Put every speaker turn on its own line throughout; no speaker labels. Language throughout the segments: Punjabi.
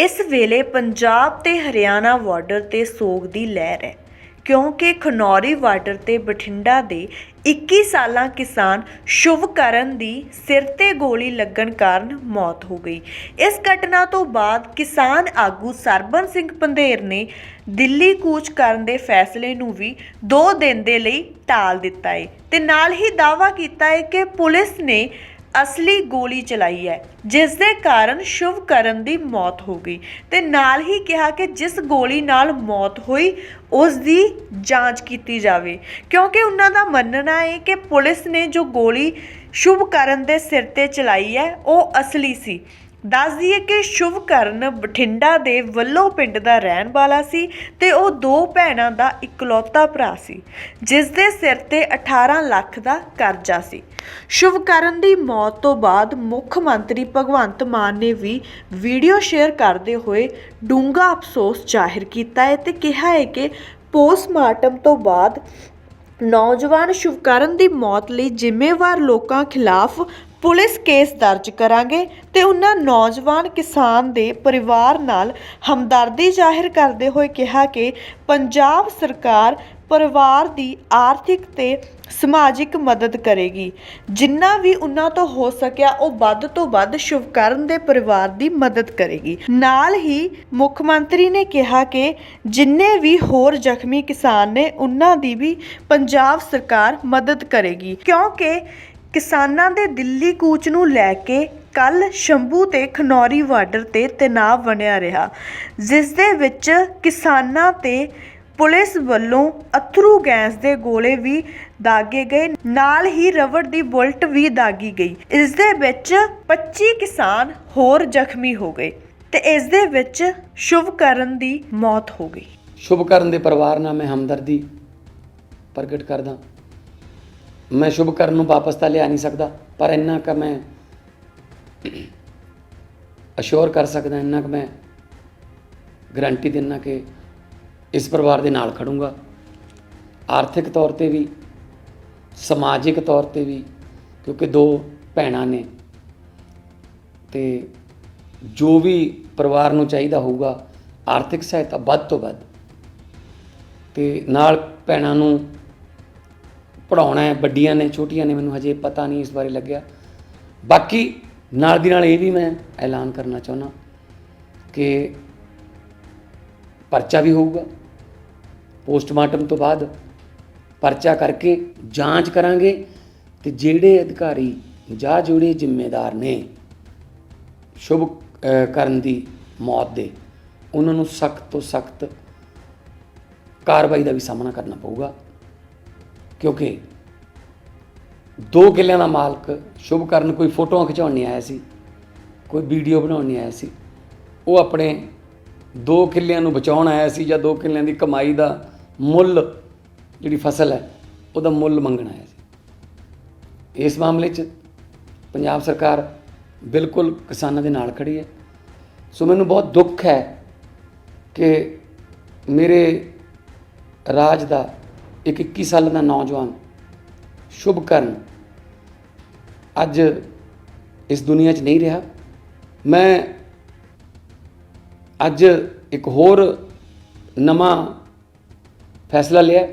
ਇਸ ਵੇਲੇ ਪੰਜਾਬ ਤੇ ਹਰਿਆਣਾ ਬਾਰਡਰ ਤੇ ਸੋਗ ਦੀ ਲਹਿਰ ਹੈ, ਕਿਉਂਕਿ ਖਨੌਰੀ ਬਾਰਡਰ ਤੇ ਬਠਿੰਡਾ ਦੇ 21 ਸਾਲਾਂ ਕਿਸਾਨ ਸ਼ੁਭਕਰਨ ਦੀ ਸਿਰ ਤੇ ਗੋਲੀ ਲੱਗਣ ਕਾਰਨ ਮੌਤ ਹੋ ਗਈ। ਇਸ ਘਟਨਾ ਤੋਂ ਬਾਅਦ ਕਿਸਾਨ ਆਗੂ ਸਰਬਨ ਸਿੰਘ ਪੰਧੇਰ ਨੇ ਦਿੱਲੀ ਕੂਚ ਕਰਨ ਦੇ ਫੈਸਲੇ ਨੂੰ ਵੀ 2 ਦਿਨ ਦੇ ਲਈ ਟਾਲ ਦਿੱਤਾ ਹੈ ਤੇ ਨਾਲ ਹੀ ਦਾਅਵਾ ਕੀਤਾ ਹੈ ਕਿ ਪੁਲਿਸ ਨੇ ਅਸਲੀ ਗੋਲੀ ਚਲਾਈ ਹੈ ਜਿਸ ਦੇ ਕਾਰਨ ਸ਼ੁਭਕਰਨ ਦੀ ਮੌਤ ਹੋ ਗਈ। ਤੇ ਨਾਲ ਹੀ ਕਿਹਾ ਕਿ ਜਿਸ ਗੋਲੀ ਨਾਲ ਮੌਤ ਹੋਈ ਉਸ ਦੀ ਜਾਂਚ ਕੀਤੀ ਜਾਵੇ। ਕਿਉਂਕਿ ਉਹਨਾਂ ਦਾ ਮੰਨਣਾ ਹੈ ਕਿ ਪੁਲਿਸ ਨੇ ਜੋ ਗੋਲੀ ਸ਼ੁਭਕਰਨ ਦੇ ਸਿਰ ਤੇ ਚਲਾਈ ਹੈ, ਉਹ ਅਸਲੀ ਸੀ। ਦੱਸ ਦਈਏ ਕਿ ਸ਼ੁਭਕਰਨ ਬਠਿੰਡਾ ਦੇ ਵੱਲੋਂ ਪਿੰਡ ਦਾ ਰਹਿਣ ਵਾਲਾ ਸੀ ਤੇ ਉਹ ਦੋ ਭੈਣਾਂ ਦਾ ਇਕਲੌਤਾ ਭਰਾ ਸੀ, ਜਿਸ ਦੇ ਸਿਰ ਤੇ 18 ਲੱਖ ਦਾ ਕਰਜ਼ਾ ਸੀ। ਸ਼ੁਭਕਰਨ ਦੀ ਮੌਤ ਤੋਂ ਬਾਅਦ ਮੁੱਖ ਮੰਤਰੀ ਭਗਵੰਤ ਮਾਨ ਨੇ ਵੀ ਵੀਡੀਓ ਸ਼ੇਅਰ ਕਰਦੇ ਹੋਏ ਡੂੰਘਾ ਅਫਸੋਸ ਜ਼ਾਹਿਰ ਕੀਤਾ ਹੈ ਤੇ ਕਿਹਾ ਹੈ ਕਿ ਪੋਸਟਮਾਰਟਮ ਤੋਂ ਬਾਅਦ ਨੌਜਵਾਨ ਸ਼ੁਭਕਰਨ ਦੀ ਮੌਤ ਲਈ ਜ਼ਿੰਮੇਵਾਰ ਲੋਕਾਂ ਖਿਲਾਫ ਪੁਲਿਸ ਕੇਸ ਦਰਜ ਕਰਾਂਗੇ ਤੇ ਉਹਨਾਂ ਨੌਜਵਾਨ ਕਿਸਾਨ ਦੇ ਪਰਿਵਾਰ ਨਾਲ ਹਮਦਰਦੀ ਜ਼ਾਹਿਰ ਕਰਦੇ ਹੋਏ ਕਿਹਾ ਕਿ ਪੰਜਾਬ ਸਰਕਾਰ ਪਰਿਵਾਰ ਦੀ ਆਰਥਿਕ ਤੇ ਸਮਾਜਿਕ ਮਦਦ ਕਰੇਗੀ। ਜਿੰਨਾ ਵੀ ਉਹਨਾਂ ਤੋਂ ਹੋ ਸਕਿਆ, ਉਹ ਵੱਧ ਤੋਂ ਵੱਧ ਸ਼ੁਭਕਰਨ ਦੇ ਪਰਿਵਾਰ ਦੀ ਮਦਦ ਕਰੇਗੀ। ਨਾਲ ਹੀ ਮੁੱਖ ਮੰਤਰੀ ਨੇ ਕਿਹਾ ਕਿ ਜਿੰਨੇ ਵੀ ਹੋਰ ਜ਼ਖਮੀ ਕਿਸਾਨ ਨੇ, ਉਹਨਾਂ ਦੀ ਵੀ ਪੰਜਾਬ ਸਰਕਾਰ ਮਦਦ ਕਰੇਗੀ। ਕਿਉਂਕਿ ਕਿਸਾਨਾਂ ਦੇ ਦਿੱਲੀ ਕੂਚ ਨੂੰ ਲੈ ਕੇ ਕੱਲ ਸ਼ੰਭੂ ਤੇ ਖਨੌਰੀ ਬਾਰਡਰ ਤੇ ਤਣਾਅ ਬਣਿਆ ਰਿਹਾ ਜਿਸ ਦੇ ਵਿੱਚ ਕਿਸਾਨਾਂ ਤੇ ਪੁਲਿਸ ਵੱਲੋਂ ਅਥਰੂ ਗੈਸ ਦੇ ਗੋਲੇ ਵੀ ਦਾਗੇ ਗਏ, ਨਾਲ ਹੀ ਰਬੜ ਦੀ ਬੁਲਟ ਵੀ ਦਾਗੀ ਗਈ। ਇਸ ਦੇ ਵਿੱਚ 25 ਕਿਸਾਨ ਹੋਰ ਜ਼ਖਮੀ ਹੋ ਗਏ ਤੇ ਇਸ ਦੇ ਵਿੱਚ ਸ਼ੁਭਕਰਨ ਦੀ ਮੌਤ ਹੋ ਗਈ।
ਸ਼ੁਭਕਰਨ ਦੇ ਪਰਿਵਾਰ ਨਾਲ ਮੈਂ ਹਮਦਰਦੀ ਪ੍ਰਗਟ ਕਰਦਾ ਮੈਂ ਸ਼ੁਭ ਕਰਨ ਨੂੰ ਵਾਪਸ ਤਾਂ ਲਿਆ ਨਹੀਂ ਸਕਦਾ, ਪਰ ਇੰਨਾ ਕੁ ਮੈਂ ਅਸ਼ੋਰ ਕਰ ਸਕਦਾ, ਇੰਨਾ ਕੁ ਮੈਂ ਗਰੰਟੀ ਦਿੰਨਾ ਕਿ ਇਸ ਪਰਿਵਾਰ ਦੇ ਨਾਲ ਖੜੂੰਗਾ। ਆਰਥਿਕ ਤੌਰ ਤੇ ਵੀ, ਸਮਾਜਿਕ ਤੌਰ ਤੇ ਵੀ, ਕਿਉਂਕਿ ਦੋ ਭੈਣਾਂ ਨੇ। ਤੇ ਜੋ ਵੀ ਪਰਿਵਾਰ ਨੂੰ ਚਾਹੀਦਾ ਹੋਊਗਾ, ਆਰਥਿਕ ਸਹਾਇਤਾ ਵੱਧ ਤੋਂ ਵੱਧ। ਤੇ ਨਾਲ ਭੈਣਾਂ ਨੂੰ ਪੜਾਉਣਾ ਹੈ, ਵੱਡੀਆਂ ਨੇ, ਛੋਟੀਆਂ ਨੇ, ਮੈਨੂੰ ਹਜੇ ਪਤਾ ਨਹੀਂ ਇਸ ਬਾਰੇ ਲੱਗਿਆ। ਬਾਕੀ ਨਾਲ ਦੀ ਨਾਲ ਇਹ ਵੀ ਮੈਂ ਐਲਾਨ ਕਰਨਾ ਚਾਹੁੰਦਾ ਕਿ ਪਰਚਾ ਵੀ ਹੋਊਗਾ। ਪੋਸਟਮਾਰਟਮ ਤੋਂ ਬਾਅਦ ਪਰਚਾ ਕਰਕੇ ਜਾਂਚ ਕਰਾਂਗੇ ਤੇ ਜਿਹੜੇ ਅਧਿਕਾਰੀ ਜਾਂ ਜਿਹੜੇ ਜ਼ਿੰਮੇਦਾਰ ਨੇ ਸ਼ੁਭ ਕਰਨ ਦੀ ਮੌਤ ਦੇ, ਉਹਨਾਂ ਨੂੰ ਸਖਤ ਤੋਂ ਸਖਤ ਕਾਰਵਾਈ ਦਾ ਵੀ ਸਾਹਮਣਾ ਕਰਨਾ ਪਊਗਾ। ਕਿਉਂਕਿ ਦੋ ਕਿੱਲਿਆਂ ਦਾ ਮਾਲਕ ਸ਼ੁਭ ਕਰਨ ਕੋਈ ਫੋਟੋਆਂ ਖਿਚਾਉਣ ਨਹੀਂ ਆਇਆ ਸੀ, ਕੋਈ ਵੀਡੀਓ ਬਣਾਉਣ ਨਹੀਂ ਆਇਆ ਸੀ। ਉਹ ਆਪਣੇ ਦੋ ਕਿੱਲਿਆਂ ਨੂੰ ਬਚਾਉਣ ਆਇਆ ਸੀ ਜਾਂ ਦੋ ਕਿੱਲਿਆਂ ਦੀ ਕਮਾਈ ਦਾ ਮੁੱਲ ਜਿਹੜੀ ਫਸਲ ਹੈ, ਉਹਦਾ ਮੁੱਲ ਮੰਗਣ ਆਇਆ ਸੀ। ਇਸ ਮਾਮਲੇ 'ਚ ਪੰਜਾਬ ਸਰਕਾਰ ਬਿਲਕੁਲ ਕਿਸਾਨਾਂ ਦੇ ਨਾਲ ਖੜੀ ਹੈ। ਸੋ ਮੈਨੂੰ ਬਹੁਤ ਦੁੱਖ ਹੈ ਕਿ ਮੇਰੇ ਰਾਜ ਦਾ ਇੱਕ 21 ਸਾਲ ਦਾ ਨੌਜਵਾਨ ਸ਼ੁਭਕਰਨ ਅੱਜ ਇਸ ਦੁਨੀਆ 'ਚ ਨਹੀਂ ਰਿਹਾ। ਮੈਂ ਅੱਜ ਇੱਕ ਹੋਰ ਨਵਾਂ ਫੈਸਲਾ ਲਿਆ।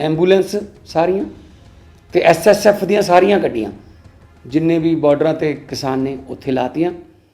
ਐਂਬੂਲੈਂਸ ਸਾਰੀਆਂ ਤੇ ਐਸਐਸਐਫ ਦੀਆਂ ਸਾਰੀਆਂ ਗੱਡੀਆਂ ਜਿੰਨੇ ਵੀ ਬਾਰਡਰਾਂ ਤੇ ਕਿਸਾਨ ਨੇ ਉੱਥੇ ਲਾਤੀਆਂ।